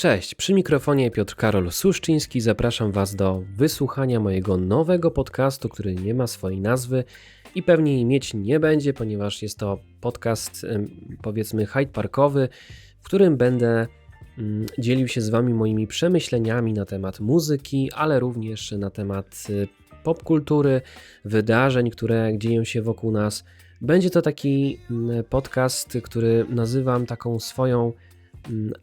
Cześć, przy mikrofonie Piotr Karol Suszczyński. Zapraszam Was do wysłuchania mojego nowego podcastu, który nie ma swojej nazwy i pewnie jej mieć nie będzie, ponieważ jest to podcast powiedzmy Hyde Parkowy, w którym będę mm, dzielił się z Wami moimi przemyśleniami na temat muzyki, ale również na temat y, popkultury, wydarzeń, które dzieją się wokół nas. Będzie to taki mm, podcast, który nazywam taką swoją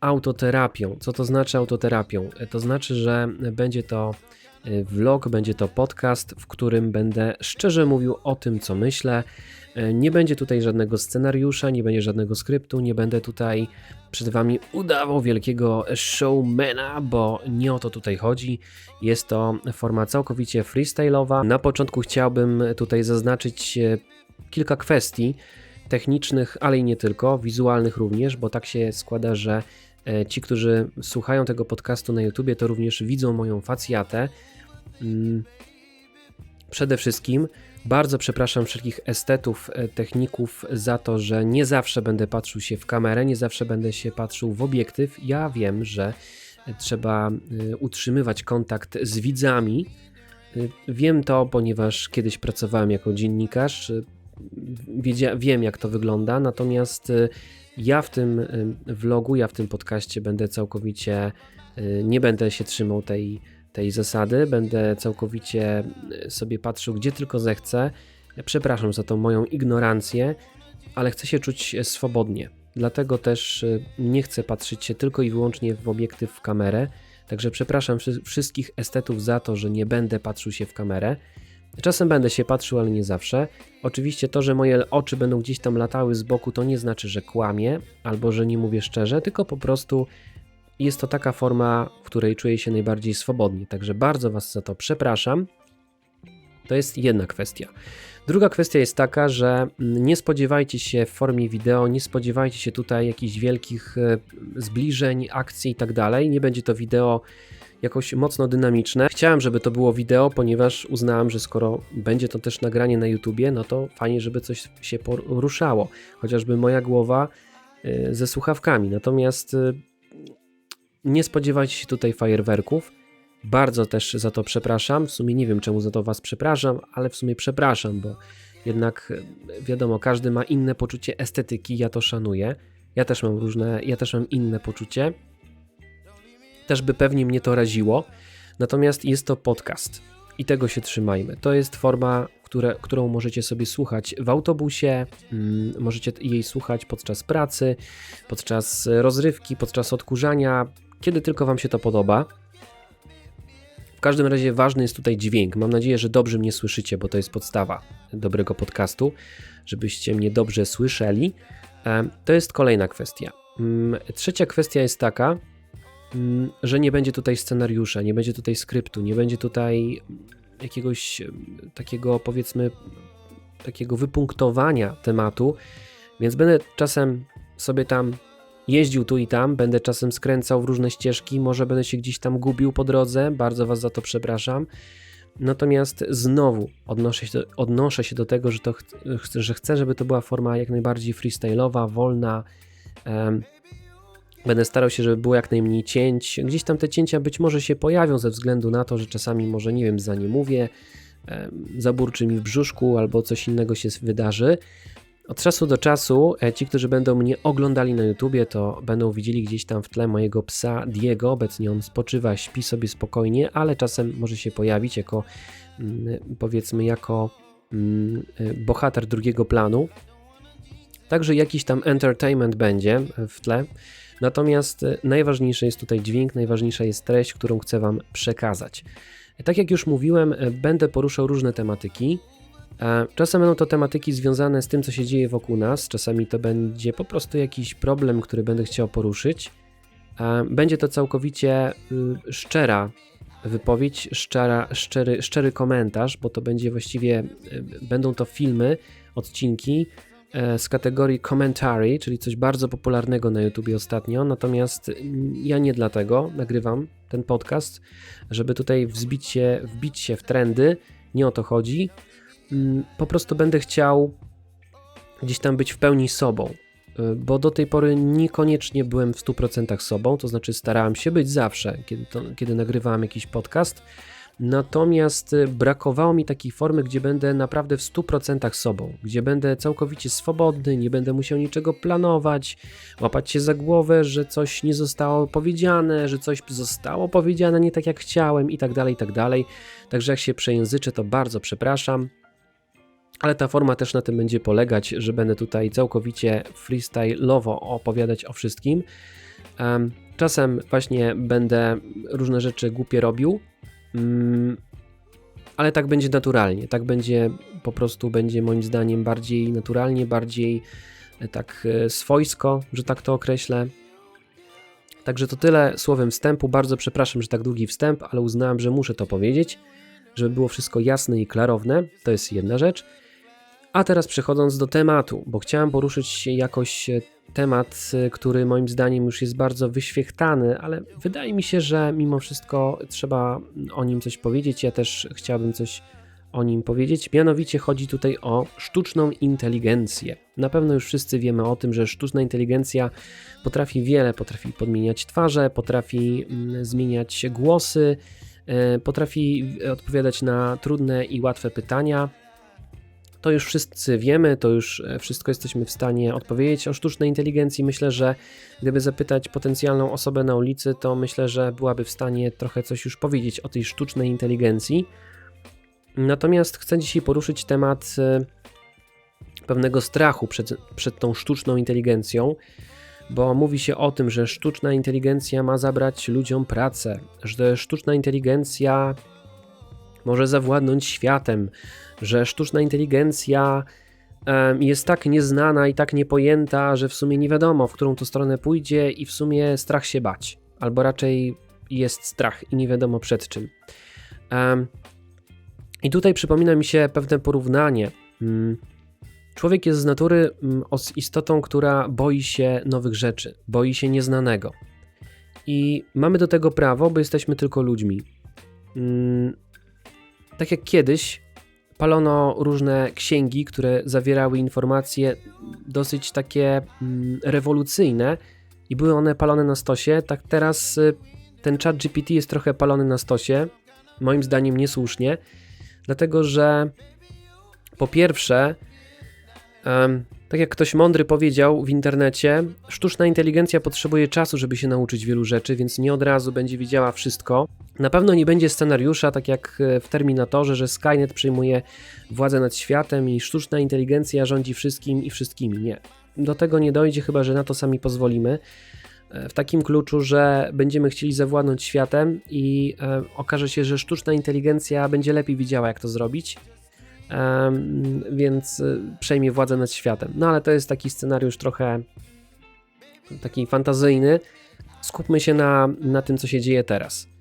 autoterapią. Co to znaczy autoterapią? E, To znaczy, że będzie to e, vlog, będzie to podcast, w którym będę szczerze mówił o tym, co myślę. E, Nie będzie tutaj żadnego scenariusza, nie będzie żadnego skryptu, nie będę tutaj przed Wami udawał wielkiego showmana, bo nie o to tutaj chodzi. Jest to forma całkowicie freestyle'owa. Na początku chciałbym tutaj zaznaczyć kilka kwestii technicznych, ale i nie tylko, wizualnych również, bo tak się składa, że e, ci, którzy słuchają tego podcastu na YouTubie, to również widzą moją facjatę. Mm, Przede wszystkim bardzo przepraszam wszelkich estetów, e, techników za to, że nie zawsze będę patrzył się w kamerę, nie zawsze będę się patrzył w obiektyw. Ja wiem, że e, trzeba utrzymywać kontakt z widzami. Wiem to, ponieważ kiedyś pracowałem jako dziennikarz. Wiem, jak to wygląda, natomiast e, ja w tym e, vlogu, ja w tym podcaście będę całkowicie, e, nie będę się trzymał tej, tej zasady, będę całkowicie sobie patrzył, gdzie tylko zechcę. Przepraszam za tą moją ignorancję, ale chcę się czuć e, swobodnie. Dlatego też nie chcę patrzeć się tylko i wyłącznie w obiektyw w kamerę. Także przepraszam wszy- wszystkich estetów za to, że nie będę patrzył się w kamerę. Czasem będę się patrzył, ale nie zawsze. Oczywiście to, że moje oczy będą gdzieś tam latały z boku, to nie znaczy, że kłamię albo że nie mówię szczerze, tylko po prostu jest to taka forma, w której czuję się najbardziej swobodnie. Także bardzo Was za to przepraszam. To jest jedna kwestia. Druga kwestia jest taka, że mm, nie spodziewajcie się w formie wideo, nie spodziewajcie się tutaj jakichś wielkich e, zbliżeń, akcji i tak dalej. Nie będzie to wideo jakoś mocno dynamiczne. Chciałem, żeby to było wideo, ponieważ uznałem, że skoro będzie to też nagranie na YouTubie, no to fajnie, żeby coś się poruszało. Chociażby moja głowa e, ze słuchawkami. Natomiast e, nie spodziewajcie się tutaj fajerwerków. Bardzo też za to przepraszam. W sumie nie wiem, czemu za to Was przepraszam, ale w sumie przepraszam, bo jednak e, wiadomo, każdy ma inne poczucie estetyki, ja to szanuję. Ja też mam różne, ja też mam inne poczucie. Też by pewnie mnie to raziło. Natomiast jest to podcast i tego się trzymajmy. To jest forma, które, którą możecie sobie słuchać w autobusie, mm, możecie jej słuchać podczas pracy, podczas rozrywki, podczas odkurzania, kiedy tylko Wam się to podoba. W każdym razie ważny jest tutaj dźwięk. Mam nadzieję, że dobrze mnie słyszycie, bo to jest podstawa dobrego podcastu, żebyście mnie dobrze słyszeli. E, To jest kolejna kwestia. Mm, Trzecia kwestia jest taka, że nie będzie tutaj scenariusza, nie będzie tutaj skryptu, nie będzie tutaj jakiegoś takiego powiedzmy takiego wypunktowania tematu, więc będę czasem sobie tam jeździł tu i tam, będę czasem skręcał w różne ścieżki, może będę się gdzieś tam gubił po drodze, bardzo Was za to przepraszam. Natomiast znowu odnoszę się do, odnoszę się do tego, że, to ch- że chcę, żeby to była forma jak najbardziej freestyle'owa, wolna. Em, Będę starał się, żeby było jak najmniej cięć. Gdzieś tam te cięcia być może się pojawią ze względu na to, że czasami może, nie wiem, za nie mówię, zaburczy mi w brzuszku albo coś innego się wydarzy. Od czasu do czasu e, ci, którzy będą mnie oglądali na YouTubie, to będą widzieli gdzieś tam w tle mojego psa Diego. Obecnie on spoczywa, śpi sobie spokojnie, ale czasem może się pojawić jako mm, powiedzmy jako mm, e, bohater drugiego planu. Także jakiś tam entertainment będzie w tle. Natomiast e, najważniejszy jest tutaj dźwięk, najważniejsza jest treść, którą chcę Wam przekazać. Tak jak już mówiłem, e, będę poruszał różne tematyki. E, Czasem będą to tematyki związane z tym, co się dzieje wokół nas, czasami to będzie po prostu jakiś problem, który będę chciał poruszyć. Będzie to całkowicie y, szczera wypowiedź, szczera, szczery, szczery komentarz, bo to będzie właściwie, będą to filmy, odcinki z kategorii commentary, czyli coś bardzo popularnego na YouTubie ostatnio. Natomiast ja nie dlatego nagrywam ten podcast, żeby tutaj wzbić się, wbić się w trendy. Nie o to chodzi. Mm, Po prostu będę chciał gdzieś tam być w pełni sobą. bo do tej pory niekoniecznie byłem w 100% sobą, to znaczy starałem się być zawsze, kiedy, to, kiedy nagrywałem jakiś podcast. Natomiast y, brakowało mi takiej formy, gdzie będę naprawdę w 100% sobą, gdzie będę całkowicie swobodny, nie będę musiał niczego planować, łapać się za głowę, że coś nie zostało powiedziane, że coś zostało powiedziane nie tak jak chciałem i tak dalej, i tak dalej. Także jak się przejęzyczę, to bardzo przepraszam. Ale ta forma też na tym będzie polegać, że będę tutaj całkowicie freestyle'owo opowiadać o wszystkim. Czasem właśnie będę różne rzeczy głupie robił, ale tak będzie naturalnie, tak będzie po prostu, będzie moim zdaniem bardziej naturalnie, bardziej e, tak e, swojsko, że tak to określę. Także to tyle słowem wstępu. Bardzo przepraszam, że tak długi wstęp, ale uznałem, że muszę to powiedzieć, żeby było wszystko jasne i klarowne. To jest jedna rzecz. A teraz przechodząc do tematu, bo chciałem poruszyć jakoś e, temat, y, który moim zdaniem już jest bardzo wyświechtany, ale wydaje mi się, że mimo wszystko trzeba o nim coś powiedzieć. Ja też chciałbym coś o nim powiedzieć. Mianowicie chodzi tutaj o sztuczną inteligencję. Na pewno już wszyscy wiemy o tym, że sztuczna inteligencja potrafi wiele, potrafi podmieniać twarze, potrafi mm, zmieniać głosy, y, potrafi odpowiadać na trudne i łatwe pytania to już wszyscy wiemy, to już e, wszystko jesteśmy w stanie odpowiedzieć o sztucznej inteligencji. Myślę, że gdyby zapytać potencjalną osobę na ulicy, to myślę, że byłaby w stanie trochę coś już powiedzieć o tej sztucznej inteligencji. Natomiast chcę dzisiaj poruszyć temat e, pewnego strachu przed, przed tą sztuczną inteligencją, bo mówi się o tym, że sztuczna inteligencja ma zabrać ludziom pracę, że sztuczna inteligencja może zawładnąć światem, że sztuczna inteligencja jest tak nieznana i tak niepojęta, że w sumie nie wiadomo, w którą to stronę pójdzie, i w sumie strach się bać, albo raczej jest strach i nie wiadomo przed czym. I tutaj przypomina mi się pewne porównanie. Mm, człowiek jest z natury mm, istotą, która boi się nowych rzeczy, boi się nieznanego. I mamy do tego prawo, bo jesteśmy tylko ludźmi. Tak jak kiedyś palono różne księgi, które zawierały informacje dosyć takie mm, rewolucyjne i były one palone na stosie, tak teraz y, ten chat GPT jest trochę palony na stosie, moim zdaniem niesłusznie, dlatego że po pierwsze, tak jak ktoś mądry powiedział w internecie, sztuczna inteligencja potrzebuje czasu, żeby się nauczyć wielu rzeczy, więc nie od razu będzie wiedziała wszystko. Na pewno nie będzie scenariusza, tak jak e, w Terminatorze, że Skynet przejmuje władzę nad światem i sztuczna inteligencja rządzi wszystkim i wszystkimi. Nie. Do tego nie dojdzie, chyba że na to sami pozwolimy. E, w takim kluczu, że będziemy chcieli zawładnąć światem i e, okaże się, że sztuczna inteligencja będzie lepiej widziała, jak to zrobić, e, więc przejmie władzę nad światem. No ale to jest taki scenariusz trochę taki fantazyjny. Skupmy się na, na tym, co się dzieje teraz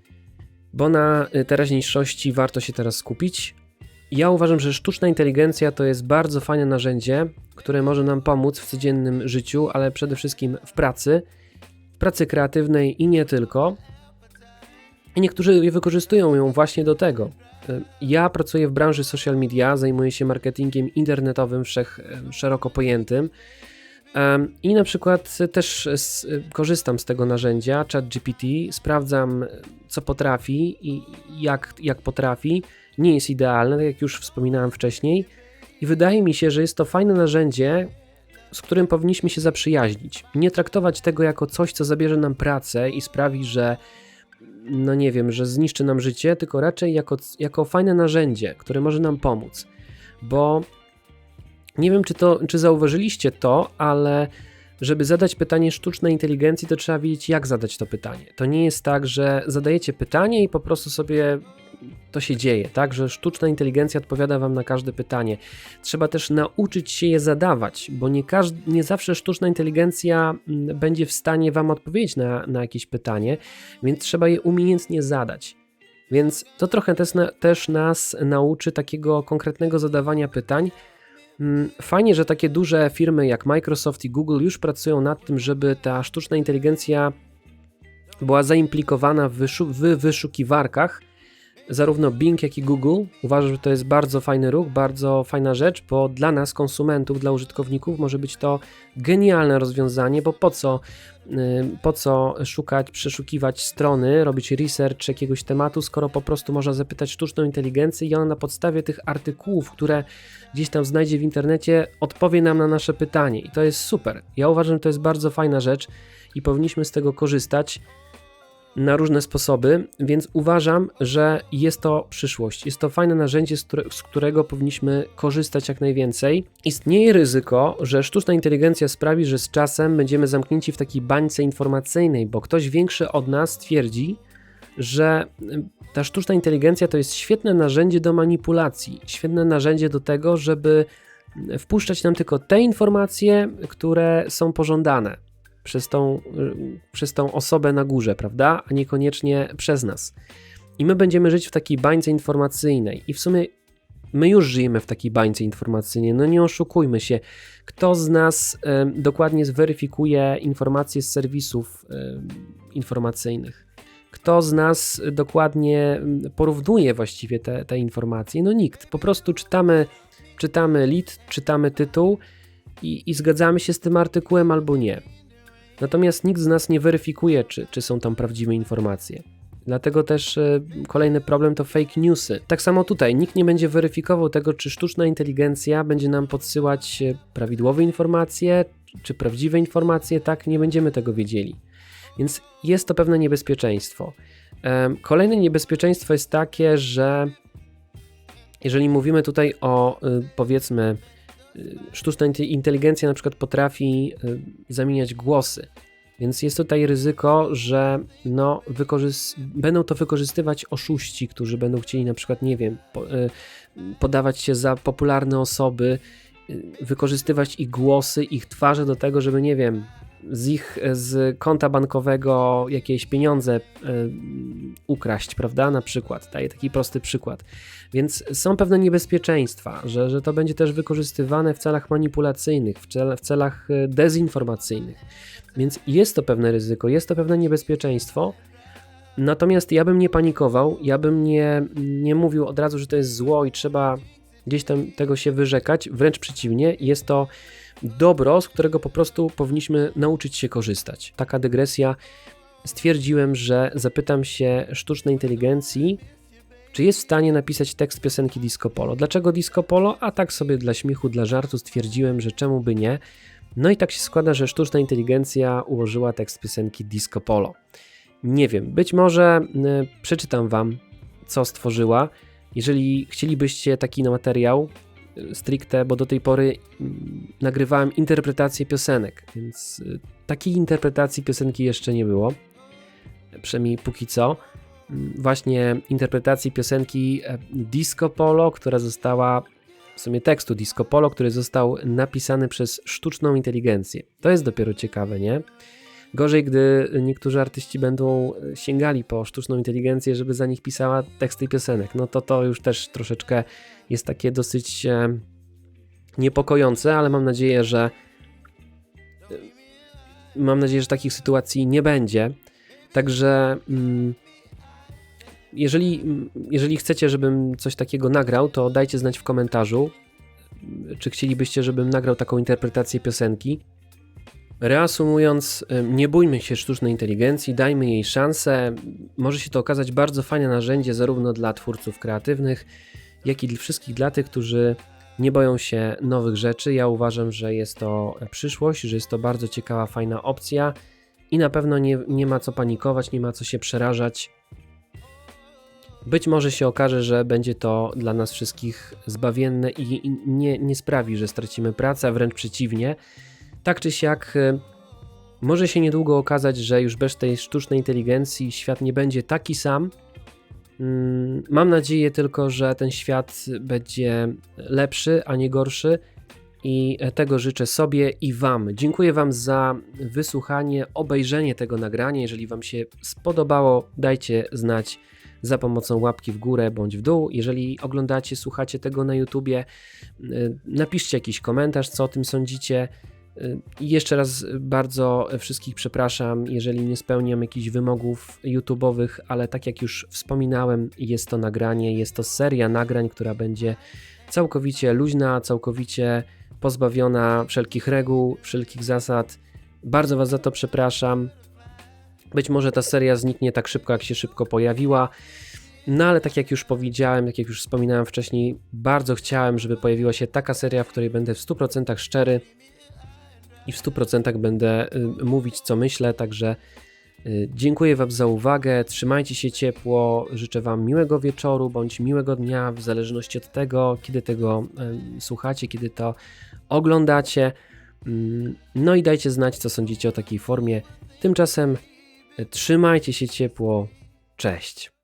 bo na y, teraźniejszości warto się teraz skupić. Ja uważam, że sztuczna inteligencja to jest bardzo fajne narzędzie, które może nam pomóc w codziennym życiu, ale przede wszystkim w pracy, pracy kreatywnej i nie tylko. I niektórzy wykorzystują ją właśnie do tego. Y, ja pracuję w branży social media, zajmuję się marketingiem internetowym wszech, y, szeroko pojętym. I na przykład też korzystam z tego narzędzia, ChatGPT, sprawdzam co potrafi i jak, jak potrafi. Nie jest idealne, tak jak już wspominałem wcześniej, i wydaje mi się, że jest to fajne narzędzie, z którym powinniśmy się zaprzyjaźnić. Nie traktować tego jako coś, co zabierze nam pracę i sprawi, że no nie wiem, że zniszczy nam życie, tylko raczej jako, jako fajne narzędzie, które może nam pomóc. Bo nie wiem, czy, to, czy zauważyliście to, ale żeby zadać pytanie sztucznej inteligencji, to trzeba wiedzieć, jak zadać to pytanie. To nie jest tak, że zadajecie pytanie i po prostu sobie to się dzieje, tak? Że sztuczna inteligencja odpowiada wam na każde pytanie. Trzeba też nauczyć się je zadawać, bo nie, każdy, nie zawsze sztuczna inteligencja mm, będzie w stanie wam odpowiedzieć na, na jakieś pytanie, więc trzeba je umiejętnie zadać. Więc to trochę też, też nas nauczy takiego konkretnego zadawania pytań, fajnie, że takie duże firmy jak Microsoft i Google już pracują nad tym, żeby ta sztuczna inteligencja była zaimplikowana w wyszukiwarkach zarówno Bing, jak i Google. Uważam, że to jest bardzo fajny ruch, bardzo fajna rzecz, bo dla nas, konsumentów, dla użytkowników, może być to genialne rozwiązanie, bo po co, y, po co szukać, przeszukiwać strony, robić research jakiegoś tematu, skoro po prostu można zapytać sztuczną inteligencję i ona na podstawie tych artykułów, które gdzieś tam znajdzie w internecie, odpowie nam na nasze pytanie. I to jest super. Ja uważam, że to jest bardzo fajna rzecz i powinniśmy z tego korzystać na różne sposoby, więc uważam, że jest to przyszłość. Jest to fajne narzędzie, z, które, z, którego powinniśmy korzystać jak najwięcej. Istnieje ryzyko, że sztuczna inteligencja sprawi, że z czasem będziemy zamknięci w takiej bańce informacyjnej, bo ktoś większy od nas twierdzi, że ta sztuczna inteligencja to jest świetne narzędzie do manipulacji, świetne narzędzie do tego, żeby wpuszczać nam tylko te informacje, które są pożądane przez tą, przez tą osobę na górze, prawda? A niekoniecznie przez nas. I my będziemy żyć w takiej bańce informacyjnej. I w sumie my już żyjemy w takiej bańce informacyjnej. No nie oszukujmy się. Kto z nas y, dokładnie zweryfikuje informacje z serwisów y, informacyjnych? Kto z nas dokładnie porównuje właściwie te, te informacje? No nikt. Po prostu czytamy, czytamy lead, czytamy tytuł i, i zgadzamy się z tym artykułem albo nie. Natomiast nikt z nas nie weryfikuje, czy, czy są tam prawdziwe informacje. Dlatego też e, kolejny problem to fake newsy. Tak samo tutaj, nikt nie będzie weryfikował tego, czy sztuczna inteligencja będzie nam podsyłać e, prawidłowe informacje, czy prawdziwe informacje, tak, nie będziemy tego wiedzieli. Więc jest to pewne niebezpieczeństwo. Kolejne niebezpieczeństwo jest takie, że jeżeli mówimy tutaj o e, powiedzmy sztuczna inteligencja na przykład potrafi y, zamieniać głosy. Więc jest tutaj ryzyko, że no, będą to wykorzystywać oszuści, którzy będą chcieli na przykład, nie wiem, po, y, podawać się za popularne osoby, y, wykorzystywać ich głosy, ich twarze do tego, żeby, nie wiem, z ich z konta bankowego jakieś pieniądze y, ukraść, prawda? Na przykład. Daję taki prosty przykład. Więc są pewne niebezpieczeństwa, że, że to będzie też wykorzystywane w celach manipulacyjnych, w, cel, w celach e, dezinformacyjnych. Więc jest to pewne ryzyko, jest to pewne niebezpieczeństwo. Natomiast ja bym nie panikował, ja bym nie, nie mówił od razu, że to jest zło i trzeba gdzieś tam tego się wyrzekać. Wręcz przeciwnie, jest to dobro, z którego po prostu powinniśmy nauczyć się korzystać. Taka dygresja. Stwierdziłem, że zapytam się sztucznej inteligencji, czy jest w stanie napisać tekst piosenki Disco Polo. Dlaczego Disco Polo? A tak sobie dla śmiechu, dla żartu stwierdziłem, że czemu by nie. No i tak się składa, że sztuczna inteligencja ułożyła tekst piosenki Disco Polo. Nie wiem, być może y, przeczytam wam, co stworzyła. Jeżeli chcielibyście taki materiał, stricte, bo do tej pory nagrywałem interpretację piosenek, więc y, takiej interpretacji piosenki jeszcze nie było, przynajmniej póki co właśnie interpretacji piosenki e, Disco Polo, która została w sumie tekstu Disco Polo, który został napisany przez sztuczną inteligencję. To jest dopiero ciekawe, nie? Gorzej, gdy niektórzy artyści będą sięgali po sztuczną inteligencję, żeby za nich pisała teksty piosenek. No to to już też troszeczkę jest takie dosyć e, niepokojące, ale mam nadzieję, że e, mam nadzieję, że takich sytuacji nie będzie. Także mm, jeżeli, jeżeli chcecie, żebym coś takiego nagrał, to dajcie znać w komentarzu, czy chcielibyście, żebym nagrał taką interpretację piosenki. Reasumując, nie bójmy się sztucznej inteligencji, dajmy jej szansę. Może się to okazać bardzo fajne narzędzie zarówno dla twórców kreatywnych, jak i dla wszystkich dla tych, którzy nie boją się nowych rzeczy. Ja uważam, że jest to przyszłość, że jest to bardzo ciekawa, fajna opcja i na pewno nie, nie ma co panikować, nie ma co się przerażać. Być może się okaże, że będzie to dla nas wszystkich zbawienne i nie, nie sprawi, że stracimy pracę, a wręcz przeciwnie. Tak czy siak, y, może się niedługo okazać, że już bez tej sztucznej inteligencji świat nie będzie taki sam. Mm, mam nadzieję tylko, że ten świat będzie lepszy, a nie gorszy. I tego życzę sobie i Wam. Dziękuję Wam za wysłuchanie, obejrzenie tego nagrania. Jeżeli Wam się spodobało, dajcie znać za pomocą łapki w górę bądź w dół. Jeżeli oglądacie, słuchacie tego na YouTubie, y, napiszcie jakiś komentarz, co o tym sądzicie. Y, I jeszcze raz bardzo wszystkich przepraszam, jeżeli nie spełniam jakichś wymogów YouTube'owych, ale tak jak już wspominałem, jest to nagranie, jest to seria nagrań, która będzie całkowicie luźna, całkowicie pozbawiona wszelkich reguł, wszelkich zasad. Bardzo Was za to przepraszam. Być może ta seria zniknie tak szybko, jak się szybko pojawiła. No ale tak jak już powiedziałem, tak jak już wspominałem wcześniej, bardzo chciałem, żeby pojawiła się taka seria, w której będę w 100% szczery i w 100% będę y, mówić, co myślę. Także y, dziękuję Wam za uwagę. Trzymajcie się ciepło. Życzę Wam miłego wieczoru bądź miłego dnia, w zależności od tego, kiedy tego y, słuchacie, kiedy to oglądacie. Mm, No i dajcie znać, co sądzicie o takiej formie. Tymczasem trzymajcie się ciepło. Cześć.